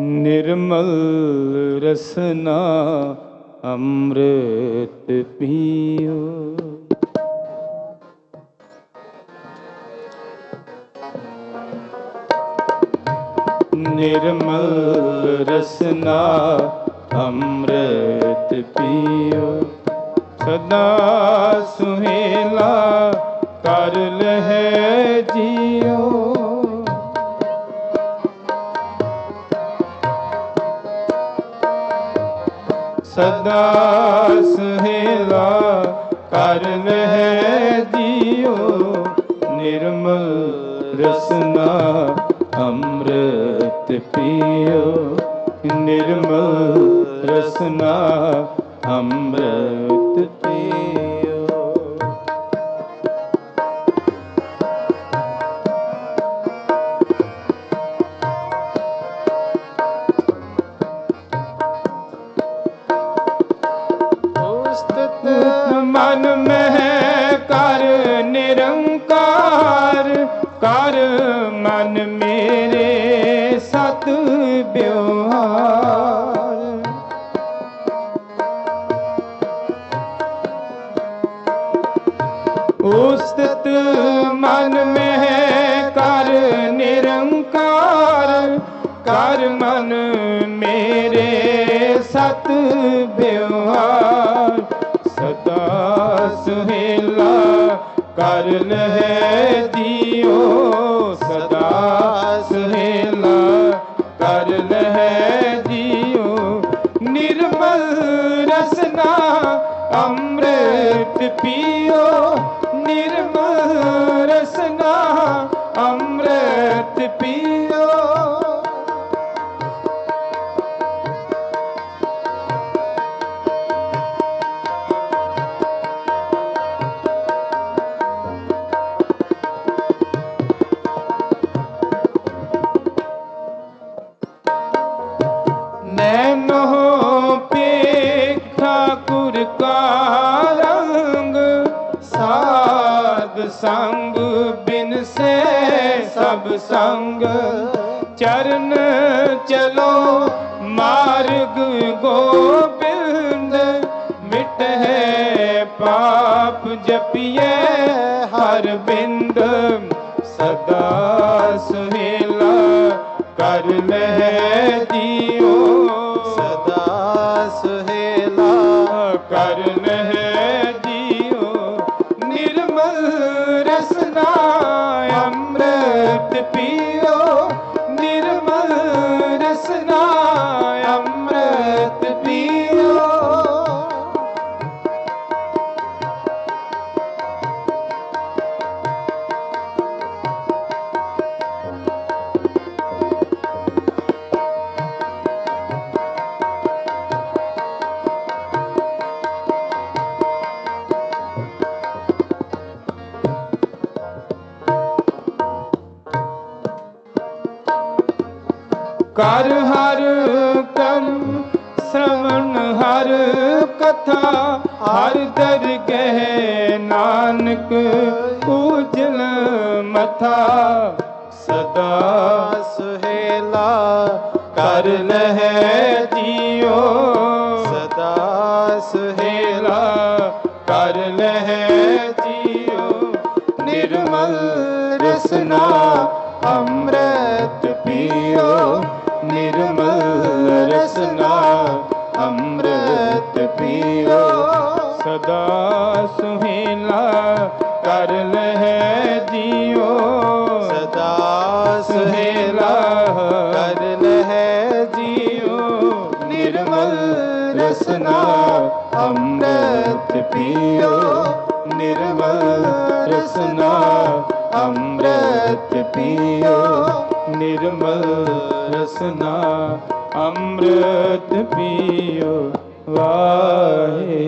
ਨਿਰਮਲ ਰਸਨਾ ਅੰਮ੍ਰਿਤ ਪੀਓ। ਨਿਰਮਲ ਰਸਨਾ ਅੰਮ੍ਰਿਤ ਪੀਓ। ਸਦਾ ਸੁਹੇਲਾ ਕਰ ਲਹਿ ਜੀਓ। ਸਦਾ ਸੁਹੇਲਾ ਕਰ ਲਹਿ ਜੀਓ ਨਿਰਮਲ ਰਸਨਾ ਅੰਮ੍ਰਿਤ ਪੀਓ ਨਿਰਮਲ ਰਸਨਾ ਅੰਮ੍ਰਿਤ ਨਿਰੰਕਾਰ ਕਰ ਮਨ ਮੇਰੇ ਸਤ ਬਿਉਹਾਰ ਉਸਤਤ ਮਨ ਮਹਿ ਕਰ ਨਿਰੰਕਾਰ ਕਰ ਮਨ ਮੇਰੇ ਸਤ ਬਿਉਹਾਰ ਕਰ ਲਹਿ ਜੀਓ ਸਭ ਸੰਗ ਚਰਨ ਚਲੋ ਮਾਰਗ ਗੋਬਿੰਦ ਮਿਟਹਿ ਪਾਪ ਜਪੀਏ ਹਰ ਬਿੰਦ ਸਦਾ ਸੁਹੇਲਾ ਕਰ ਲਹਿ ਜੀਓ ਸਦਾ ਸੁਹੇਲਾ ਕਰ ਲਹਿ ਜੀਓ ਨਿਰਮਲ ਰਸਨਾ ਕਰ ਹਰ ਕੰਮ ਸ਼ਰਵਣ ਹਰ ਕਥਾ, ਹਰ ਦਰਗਹਿ ਨਾਨਕ ਉਜਲ ਮਥਾ। ਸਦਾ ਸੁਹੇਲਾ ਕਰ ਲਹਿ ਜੀਓ। ਸਦਾ ਸੁਹੇਲਾ ਕਰ ਲਹਿ ਜੀਓ। ਨਿਰਮਲ ਰਸਨਾ ਅੰਮ੍ਰਿਤ ਪੀਓ। ਨਿਰਮਲ ਰਸਨਾ ਅੰਮ੍ਰਿਤ ਪੀਓ। ਸਦਾ ਸੁਹੇਲਾ ਕਰ ਲਹਿ ਜੀਓ ਸਦਾ ਸੁਹੇਲਾ ਕਰ ਲਹਿ ਜੀਓ ਨਿਰਮਲ ਰਸਨਾ ਅੰਮ੍ਰਿਤ ਪੀਓ। ਨਿਰਮਲ ਰਸਨਾ ਅੰਮ੍ਰਿਤ ਪੀਓ। ਨਿਰਮਲ ਰਸਨਾ ਅੰਮ੍ਰਿਤ ਪੀਓ ਵਾਹਿਗੁਰੂ।